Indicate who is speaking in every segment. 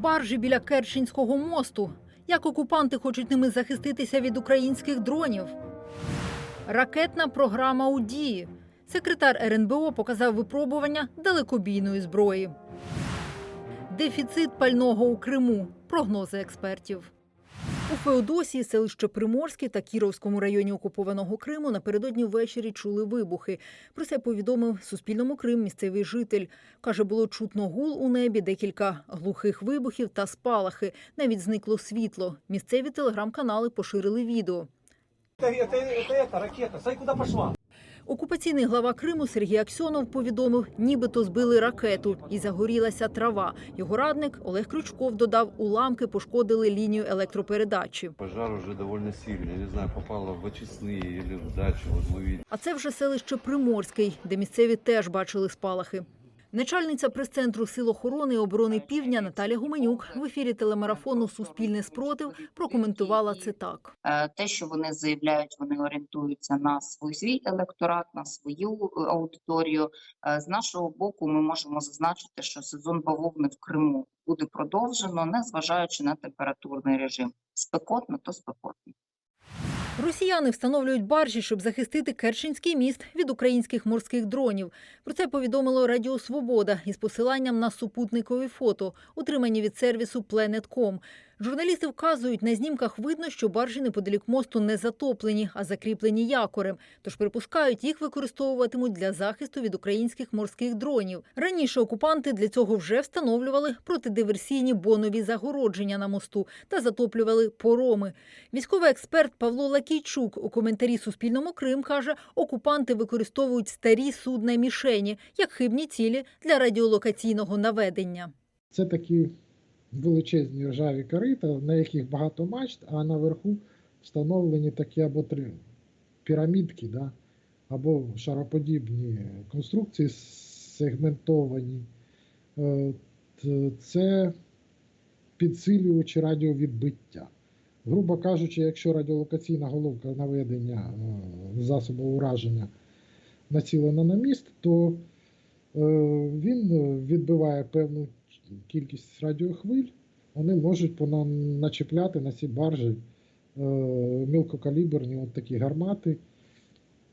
Speaker 1: Баржі біля Керченського мосту. Як окупанти хочуть ними захиститися від українських дронів? Ракетна програма у дії. Секретар РНБО показав випробування далекобійної зброї. Дефіцит пального у Криму. Прогнози експертів. У Феодосії, селище Приморське та Кіровському районі окупованого Криму напередодні ввечері чули вибухи. Про це повідомив Суспільному Крим місцевий житель. Каже, було чутно гул у небі, декілька глухих вибухів та спалахи. Навіть зникло світло. Місцеві телеграм-канали поширили відео.
Speaker 2: Это, это, это, это ракета. Смотри, куда пошла.
Speaker 1: Окупаційний глава Криму Сергій Аксьонов повідомив, нібито збили ракету і загорілася трава. Його радник Олег Крючков додав, уламки пошкодили лінію електропередачі.
Speaker 3: Пожар уже довольно сильный. Не знаю, попало в очистные или в дачу. Вот мы видим.
Speaker 1: А це вже селище Приморський, де місцеві теж бачили спалахи. Начальниця прес-центру Сил охорони і оборони Півдня Наталя Гуменюк в ефірі телемарафону Суспільне спротив прокоментувала це так.
Speaker 4: Е, те, що вони заявляють, вони орієнтуються на свій свій електорат, на свою е, аудиторію. Е, З нашого боку, ми можемо зазначити, що сезон бавовни в Криму буде продовжено, незважаючи на температурний режим. Спекотно, то спекотно.
Speaker 1: Росіяни встановлюють баржі, щоб захистити Керченський міст від українських морських дронів. Про це повідомило Радіо Свобода із посиланням на супутникові фото, отримані від сервісу Planet.com. Журналісти вказують, на знімках видно, що баржі неподалік мосту не затоплені, а закріплені якорем. Тож припускають, їх використовуватимуть для захисту від українських морських дронів. Раніше окупанти для цього вже встановлювали протидиверсійні бонові загородження на мосту та затоплювали пороми. Військовий експерт Павло Лакійчук у коментарі Суспільному Крим каже, окупанти використовують старі судна мішені як хибні цілі для радіолокаційного наведення.
Speaker 5: Це такі величезні ржаві корита, на яких багато мачт, а наверху встановлені такі або три пірамідки, да? або шароподібні конструкції сегментовані. Е, Це підсилювачі радіовідбиття. Грубо кажучи, якщо радіолокаційна головка наведення е, засобу ураження націлена на міст, то е, він відбиває певну кількість радіохвиль, вони можуть начепляти на ці баржі е, мілкокаліберні от такі гармати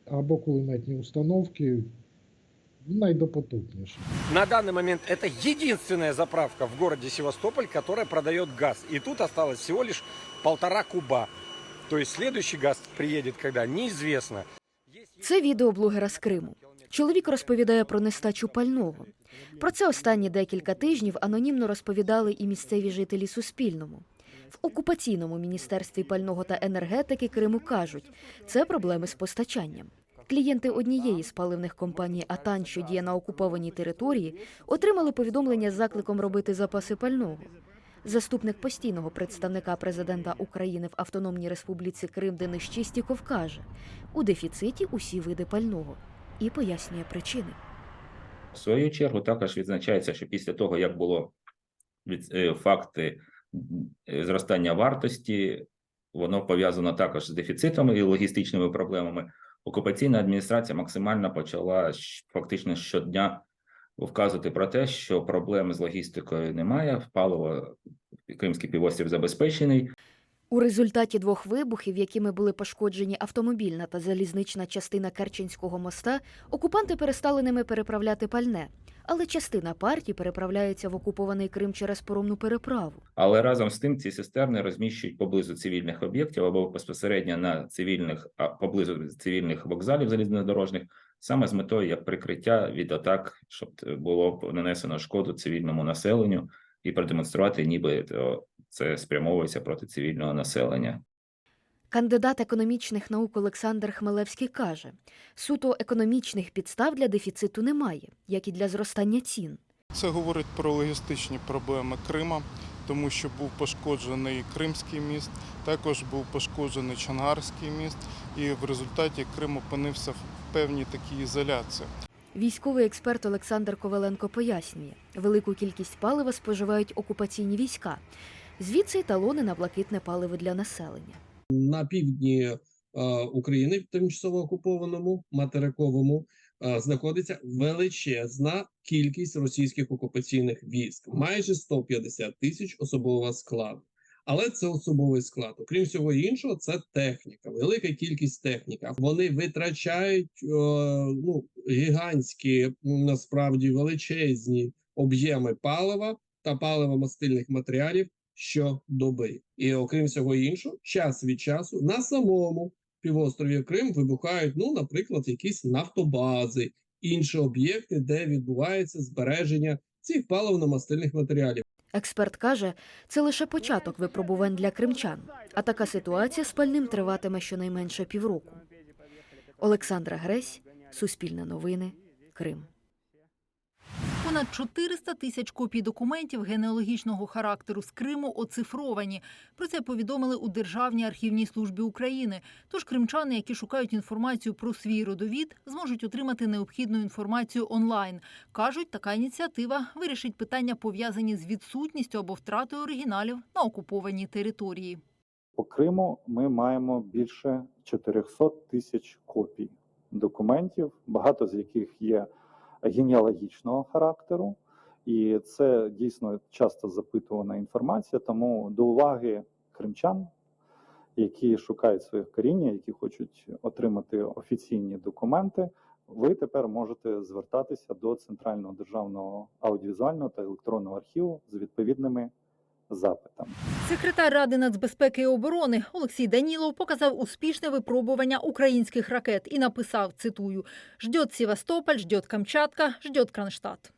Speaker 5: або кулеметні установки найдопотупніші.
Speaker 6: На данный момент это единственная заправка в городе Севастополь, которая продает газ. И тут осталось всего лишь полтора куба. То есть следующий газ приедет когда, неизвестно.
Speaker 7: Це відео блогера з Криму. Чоловік розповідає про нестачу пального. Про це останні декілька тижнів анонімно розповідали і місцеві жителі Суспільному. В окупаційному міністерстві пального та енергетики Криму кажуть, це проблеми з постачанням. Клієнти однієї з паливних компаній Атан, що діє на окупованій території, отримали повідомлення з закликом робити запаси пального. Заступник постійного представника президента України в Автономній Республіці Крим Денис Чистіков каже, у дефіциті усі види пального і пояснює причини.
Speaker 8: В свою чергу також відзначається, що після того, як було від- е, факти е, зростання вартості, воно пов'язано також з дефіцитами і логістичними проблемами. Окупаційна адміністрація максимально почала фактично щодня вказувати про те, що проблем з логістикою немає. Паливо Кримський півострів забезпечений.
Speaker 7: У результаті двох вибухів, якими були пошкоджені автомобільна та залізнична частина Керченського моста, окупанти перестали ними переправляти пальне. Але частина партій переправляється в окупований Крим через поромну переправу.
Speaker 8: Але разом з тим ці цистерни розміщують поблизу цивільних об'єктів або безпосередньо на цивільних а поблизу цивільних вокзалів залізнодорожних, саме з метою як прикриття від атак, щоб було нанесено шкоду цивільному населенню і продемонструвати, ніби то це спрямовується проти цивільного населення.
Speaker 7: Кандидат економічних наук Олександр Хмелевський каже: суто економічних підстав для дефіциту немає, як і для зростання цін.
Speaker 9: Це говорить про логістичні проблеми Крима, тому що був пошкоджений Кримський міст, також був пошкоджений Чангарський міст, і в результаті Крим опинився в певній такій ізоляції.
Speaker 7: Військовий експерт Олександр Коваленко пояснює, велику кількість палива споживають окупаційні війська. Звідси й талони на блакитне паливо для населення.
Speaker 10: на півдні е, України, тимчасово окупованому материковому, е, знаходиться величезна кількість російських окупаційних військ, майже 150 тисяч особового складу. Але це особовий склад. Окрім всього іншого, це техніка, велика кількість техніки. Вони витрачають е, ну, гігантські, насправді величезні об'єми палива та паливо-мастильних матеріалів щодоби. І окрім всього іншого, час від часу на самому півострові Крим вибухають, ну, наприклад, якісь нафтобази, інші об'єкти, де відбувається збереження цих паливно-мастильних матеріалів.
Speaker 7: Експерт каже, це лише початок випробувань для кримчан, а така ситуація з пальним триватиме щонайменше півроку. Олександра Гресь, Суспільне новини, Крим.
Speaker 1: Понад 400 тисяч копій документів генеалогічного характеру з Криму оцифровані. Про це повідомили у Державній архівній службі України. Тож кримчани, які шукають інформацію про свій родовід, зможуть отримати необхідну інформацію онлайн. Кажуть, така ініціатива вирішить питання, пов'язані з відсутністю або втратою оригіналів на окупованій території.
Speaker 11: По Криму ми маємо більше 400 тисяч копій документів, багато з яких є генеалогічного характеру, і це дійсно часто запитувана інформація. Тому до уваги кримчан, які шукають своїх коріння, які хочуть отримати офіційні документи. Ви тепер можете звертатися до Центрального державного аудіовізуального та електронного архіву з відповідними запитами.
Speaker 1: Секретар Ради нацбезпеки і оборони Олексій Данілов показав успішне випробування українських ракет і написав, цитую, «Ждет Севастополь, ждет Камчатка, ждет Кронштадт».